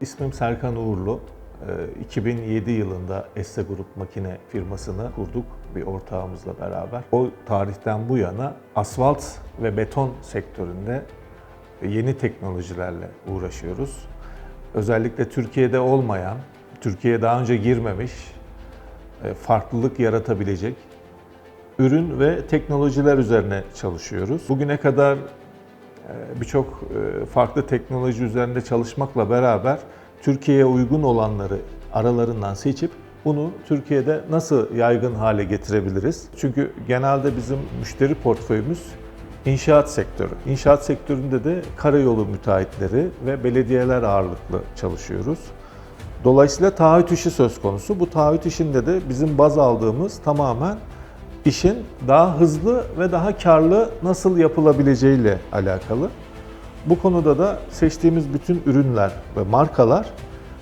İsmim Serkan Uğurlu. Ee, 2007 yılında Esse Grup makine firmasını kurduk bir ortağımızla beraber. O tarihten bu yana asfalt ve beton sektöründe yeni teknolojilerle uğraşıyoruz. Özellikle Türkiye'de olmayan, Türkiye'ye daha önce girmemiş, e, farklılık yaratabilecek ürün ve teknolojiler üzerine çalışıyoruz. Bugüne kadar e, birçok e, farklı teknoloji üzerinde çalışmakla beraber Türkiye'ye uygun olanları aralarından seçip bunu Türkiye'de nasıl yaygın hale getirebiliriz? Çünkü genelde bizim müşteri portföyümüz inşaat sektörü. İnşaat sektöründe de karayolu müteahhitleri ve belediyeler ağırlıklı çalışıyoruz. Dolayısıyla taahhüt işi söz konusu. Bu taahhüt işinde de bizim baz aldığımız tamamen işin daha hızlı ve daha karlı nasıl yapılabileceğiyle alakalı. Bu konuda da seçtiğimiz bütün ürünler ve markalar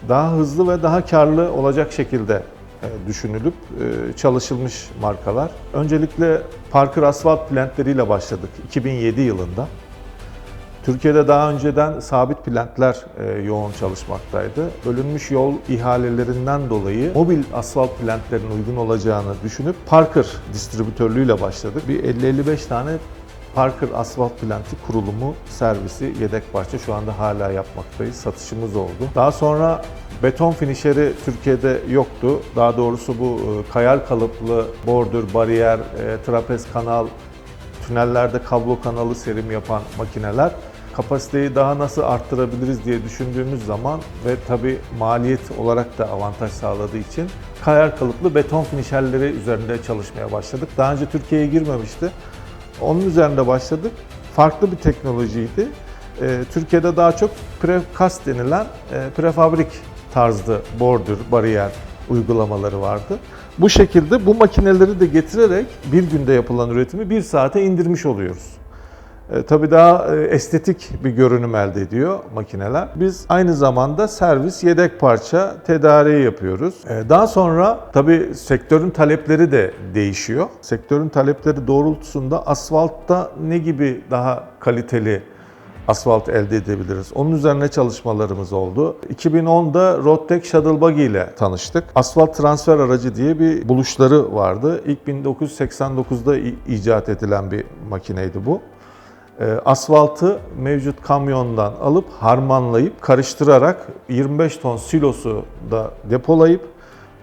daha hızlı ve daha karlı olacak şekilde e, düşünülüp e, çalışılmış markalar. Öncelikle Parker Asfalt Plantleriyle başladık 2007 yılında. Türkiye'de daha önceden sabit plantler e, yoğun çalışmaktaydı. Bölünmüş yol ihalelerinden dolayı mobil asfalt plantlerin uygun olacağını düşünüp Parker distribütörlüğüyle başladık. Bir 50-55 tane Parker asfalt planti kurulumu, servisi, yedek parça şu anda hala yapmaktayız. Satışımız oldu. Daha sonra beton finişeri Türkiye'de yoktu. Daha doğrusu bu e, kayar kalıplı bordür, bariyer, e, trapez kanal, tünellerde kablo kanalı serim yapan makineler kapasiteyi daha nasıl arttırabiliriz diye düşündüğümüz zaman ve tabi maliyet olarak da avantaj sağladığı için kayar kalıplı beton finişerleri üzerinde çalışmaya başladık. Daha önce Türkiye'ye girmemişti. Onun üzerinde başladık. Farklı bir teknolojiydi. Ee, Türkiye'de daha çok precast denilen e, prefabrik tarzda bordür, bariyer uygulamaları vardı. Bu şekilde bu makineleri de getirerek bir günde yapılan üretimi bir saate indirmiş oluyoruz. E, tabii daha e, estetik bir görünüm elde ediyor makineler. Biz aynı zamanda servis, yedek parça tedariği yapıyoruz. E, daha sonra tabii sektörün talepleri de değişiyor. Sektörün talepleri doğrultusunda asfaltta ne gibi daha kaliteli asfalt elde edebiliriz. Onun üzerine çalışmalarımız oldu. 2010'da Roadtech Shuttle Buggy ile tanıştık. Asfalt transfer aracı diye bir buluşları vardı. İlk 1989'da i- icat edilen bir makineydi bu. E, Asfaltı mevcut kamyondan alıp harmanlayıp karıştırarak 25 ton silosu da depolayıp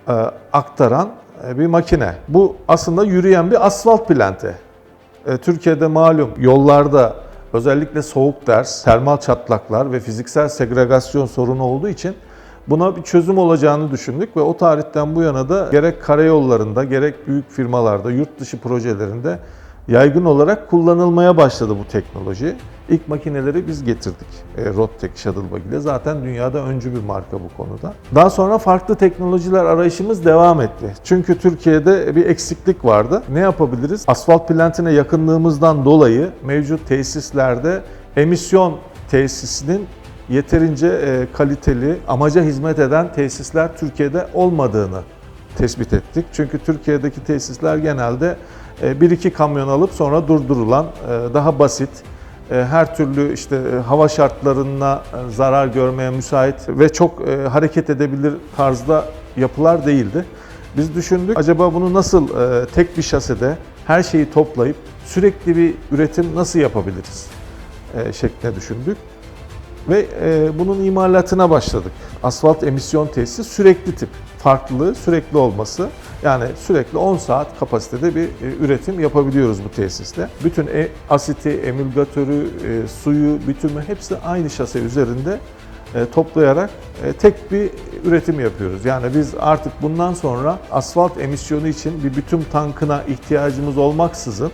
e, aktaran e, bir makine. Bu aslında yürüyen bir asfalt plante. Türkiye'de malum yollarda özellikle soğuk ders, termal çatlaklar ve fiziksel segregasyon sorunu olduğu için buna bir çözüm olacağını düşündük ve o tarihten bu yana da gerek karayollarında gerek büyük firmalarda, yurt dışı projelerinde yaygın olarak kullanılmaya başladı bu teknoloji. İlk makineleri biz getirdik. E, Roadtech Shuttle Buggy ile. Zaten dünyada öncü bir marka bu konuda. Daha sonra farklı teknolojiler arayışımız devam etti. Çünkü Türkiye'de bir eksiklik vardı. Ne yapabiliriz? Asfalt plantine yakınlığımızdan dolayı mevcut tesislerde emisyon tesisinin yeterince e, kaliteli, amaca hizmet eden tesisler Türkiye'de olmadığını tespit ettik. Çünkü Türkiye'deki tesisler genelde e, bir iki kamyon alıp sonra durdurulan, e, daha basit, e, her türlü işte hava şartlarına zarar görmeye müsait ve çok hareket edebilir tarzda yapılar değildi. Biz düşündük acaba bunu nasıl tek bir şasede her şeyi toplayıp sürekli bir üretim nasıl yapabiliriz şeklinde düşündük. Ve e, bunun imalatına başladık. Asfalt emisyon tesisi sürekli tip. Farklılığı sürekli olması. Yani sürekli 10 saat kapasitede bir e, üretim yapabiliyoruz bu tesiste. Bütün e, asiti, emülgatörü, e, suyu, bütünü hepsi aynı şase üzerinde e, toplayarak e, tek bir üretim yapıyoruz. Yani biz artık bundan sonra asfalt emisyonu için bir bütün tankına ihtiyacımız olmaksızın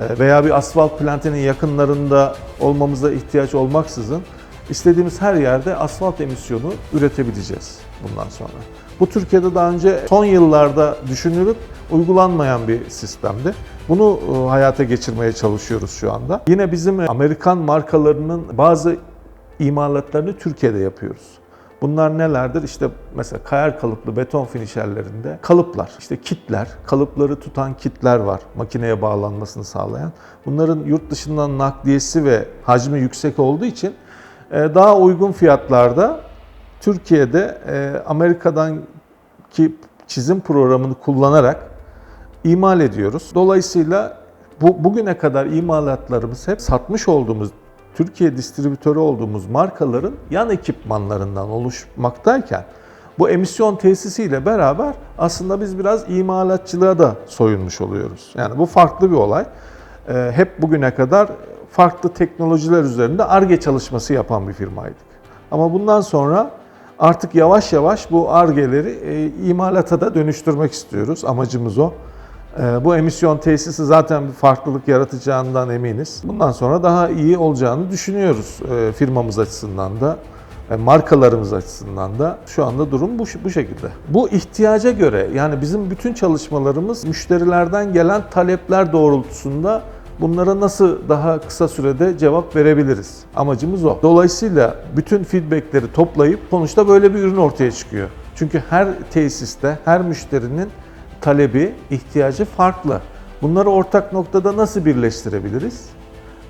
e, veya bir asfalt plantinin yakınlarında olmamıza ihtiyaç olmaksızın istediğimiz her yerde asfalt emisyonu üretebileceğiz bundan sonra. Bu Türkiye'de daha önce son yıllarda düşünülüp uygulanmayan bir sistemdi. Bunu e, hayata geçirmeye çalışıyoruz şu anda. Yine bizim Amerikan markalarının bazı imalatlarını Türkiye'de yapıyoruz. Bunlar nelerdir? İşte mesela kayar kalıplı beton finişerlerinde kalıplar, işte kitler, kalıpları tutan kitler var makineye bağlanmasını sağlayan. Bunların yurt dışından nakliyesi ve hacmi yüksek olduğu için daha uygun fiyatlarda Türkiye'de e, Amerika'dan ki çizim programını kullanarak imal ediyoruz. Dolayısıyla bu bugüne kadar imalatlarımız hep satmış olduğumuz Türkiye distribütörü olduğumuz markaların yan ekipmanlarından oluşmaktayken bu emisyon tesisiyle beraber aslında biz biraz imalatçılığa da soyunmuş oluyoruz. Yani bu farklı bir olay. Ee, hep bugüne kadar farklı teknolojiler üzerinde ARGE çalışması yapan bir firmaydık. Ama bundan sonra artık yavaş yavaş bu ARGE'leri e, imalata da dönüştürmek istiyoruz. Amacımız o. Ee, Bu emisyon tesisi zaten bir farklılık yaratacağından eminiz. Bundan sonra daha iyi olacağını düşünüyoruz e, firmamız açısından da, e, markalarımız açısından da. Şu anda durum bu, bu şekilde. Bu ihtiyaca göre yani bizim bütün çalışmalarımız müşterilerden gelen talepler doğrultusunda bunlara nasıl daha kısa sürede cevap verebiliriz? Amacımız o. Dolayısıyla bütün feedbackleri toplayıp sonuçta böyle bir ürün ortaya çıkıyor. Çünkü her tesiste, her müşterinin talebi, ihtiyacı farklı. Bunları ortak noktada nasıl birleştirebiliriz?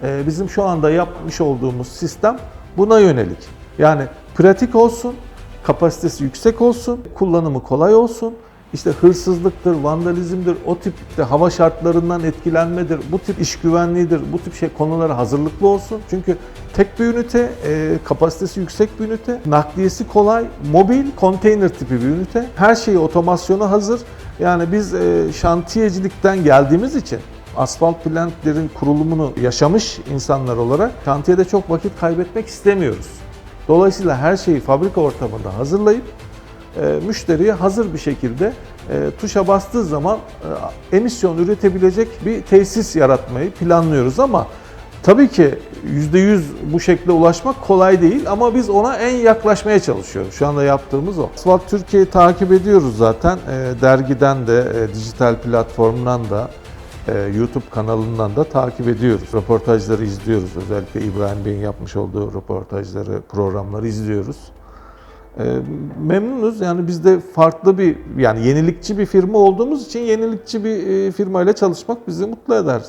Ee, bizim şu anda yapmış olduğumuz sistem buna yönelik. Yani pratik olsun, kapasitesi yüksek olsun, kullanımı kolay olsun. İşte hırsızlıktır, vandalizmdir, o tip de hava şartlarından etkilenmedir, bu tip iş güvenliğidir, bu tip şey konulara hazırlıklı olsun. Çünkü tek bir ünite, e, kapasitesi yüksek bir ünite, nakliyesi kolay, mobil, konteyner tipi bir ünite. Her şeyi otomasyona hazır. Yani biz e, şantiyecilikten geldiğimiz için asfalt plantlerin kurulumunu yaşamış insanlar olarak şantiyede çok vakit kaybetmek istemiyoruz. Dolayısıyla her şeyi fabrika ortamında hazırlayıp müşteriye hazır bir şekilde e, tuşa bastığı zaman e, emisyon üretebilecek bir tesis yaratmayı planlıyoruz ama tabii ki %100 bu şekle ulaşmak kolay değil ama biz ona en yaklaşmaya çalışıyoruz. Şu anda yaptığımız o. Asfalt Türkiye'yi takip ediyoruz zaten. E, dergiden de, e, dijital platformdan da, e, YouTube kanalından da takip ediyoruz. Röportajları izliyoruz. Özellikle İbrahim Bey'in yapmış olduğu röportajları, programları izliyoruz. E, memnunuz. Yani biz de farklı bir, yani yenilikçi bir firma olduğumuz için yenilikçi bir e, firmayla çalışmak bizi mutlu eder.